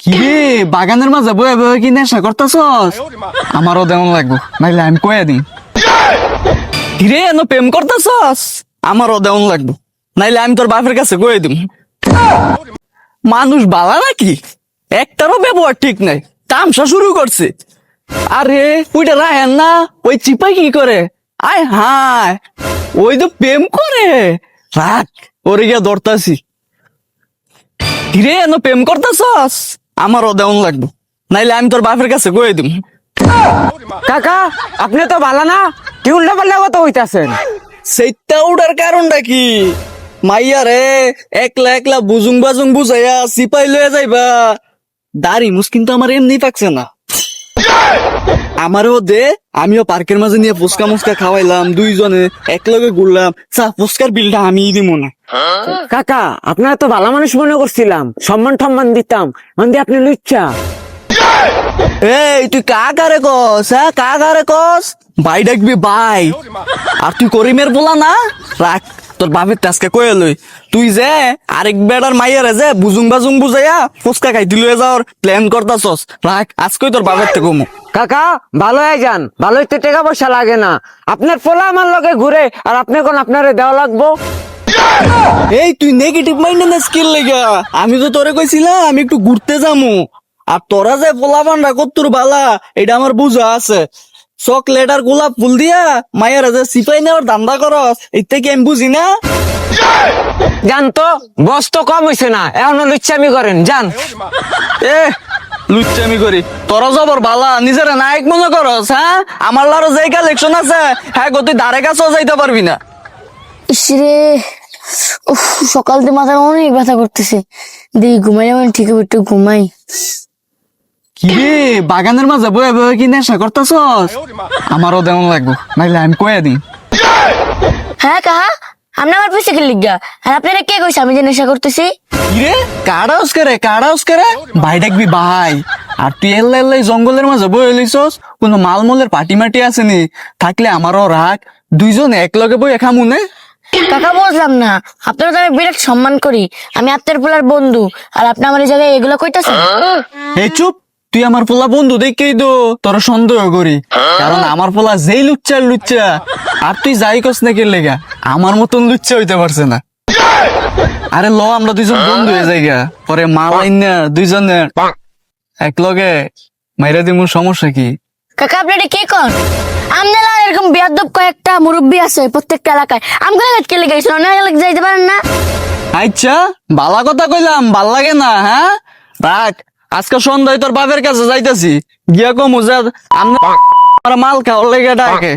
কি রে বাগানের মাঝে বয়ে বয়ে কি নেশা করতেছস? আমারও দেমন লাগবো নাইলে আমি কয়ে দিই কি এন প্রেম করতেছস? আমারও দেমন লাগবো নাইলে আমি তোর বাপের কাছে কয়ে দিম। মানুষ বালা নাকি? একটারও ব্যবহার ঠিক নাই তামসা শুরু করছে। আরে ওইটা রাহেন না? ওই চিপাই কি করে? আয় হায় ওই তো প্রেম করে। রাখ ওরে গিয়া দরতাছি কিরে এনো প্রেম করতেছস? আমারও দেওয়ান লাগবো। নাইলে আমি তোর বাপের কাছে কয়ে দিম। কাকা আপনি তো ভালো না? কি উল্টা পাল্টা কথা হইতাছেন সেইটা উঠার কারণটা কি? মাইয়া রে একলা একলা বুজুং বাজুং বুঝাইয়া সিপাই লয়ে যাইবা। দাড়ি মুস কিন্তু আমার এমনি পাকছে না। আমারও দে আমিও পার্কের মাঝে নিয়ে ফুচকা মুচকা খাওয়াইলাম দুইজনে একলগে ঘুরলাম। চা ফুচকার বিলটা আমি দিব না। কাকা আপনার তো ভালো মানুষ মনে করছিলাম। সম্মান টম্মান দিতাম। মানে আপনি লুচ্চা। এই তুই কা কারে কস হ্যাঁ? কা কারে কস? ভাই ডাকবি ভাই আর তুই করিমের বলা না? রাখ তোর বাপের টাসকে কয়ে লই। তুই যে আরেক বেড়ার মাইয়ারে যে বুজুং বাজুং বুঝাইয়া ফুচকা খাই দিলে যাওয়ার প্ল্যান করতাছস রাখ আজকে তোর বাপের থেকে কমু কাকা ভালো হয়ে যান। ভালো হইতে টাকা পয়সা লাগে না। আপনার পোলা আমার লগে ঘুরে আর আপনি কোন আপনারে দেওয়া লাগবো? এই তুই নেগেটিভ মাইন্ড না স্কিল লেগা? আমি তো তোরে কইছিলাম আমি একটু ঘুরতে যামু। আর তোরা যে পোলাপানরা কত্তুর বালা এটা আমার বুঝা আছে। চকলেট আর গোলাপ ফুল দিয়া মায়ের যে সিপাই নেওয়ার ধান্দা করস এই থেকে আমি বুঝি না? জান তো বস তো কম হইছে না এখনও লুচ্চামি করেন জান। এ লুচ্চামি করি। তোরা জবর বালা নিজের নায়ক মনে করস হ্যাঁ? আমার লারো যে কালেকশন আছে হ্যাঁ গো তুই ধারে কাছেও যাইতে পারবি না। ইসরে সকাল থেকে মাথার অনেক ব্যথা করতেছে। দেখি ঘুমাইলে মানে ঠিক হবে একটু ঘুমাই। কি রে বাগানের মাঝে বয়ে বয়ে কি নেশা করতেছস? আমারও দেমন লাগবো নাইলে আমি কয়ে হ্যাঁ কাহা? আপনি আমার কি লিখা আর আপনারা কে কইছে আমি যে নেশা করতেছি? কিরে কাড়া উস্কে রে কাড়া উস্কে ভাই ডাকবি ভাই আর তুই এল্লা এল্লাই জঙ্গলের মাঝে বয়ে লইছস? কোনো মালমলের পাটি মাটি আসেনি থাকলে আমারও রাখ দুইজন একলগে বই খামু নে। কাকা, বুঝলাম না। আপনারা আমি বিরাট সম্মান করি। আমি আপনার পোলার বন্ধু। আর আপনি আমার এই জায়গায় এগুলো কইতাছেন? এই চুপ। তুই আমার পোলা বন্ধু দেখেই তো তোর সন্দেহ করি। কারণ আমার পোলা যেই লুচ্চা লুচ্চা। আর তুই যাই কস না কে লেগা, আমার মতন লুচ্চা হইতে পারছে না। আরে ল, আমরা দুইজন বন্ধু হয়ে যাই। পরে মা আইনা দুইজনে এক লগে মাইরা দিমু, সমস্যা কি? কাকা, আপনি কে কন? আপনারা এরকম বেয়াদব কয়েকটা মুরব্বী আছে প্রত্যেকটা এলাকায়। আমগুলো কে লেগে গেছিল না এলাকা যাইতে পারেন না? আচ্ছা বালা কথা কইলাম, ভালো লাগে না হ্যাঁ? রাখ, আজকে সন্ধ্যায় তোর বাপের কাছে যাইতাছি। গিয়া কমু, যে আমরা মাল খাওয়ার লেগে ডাকে।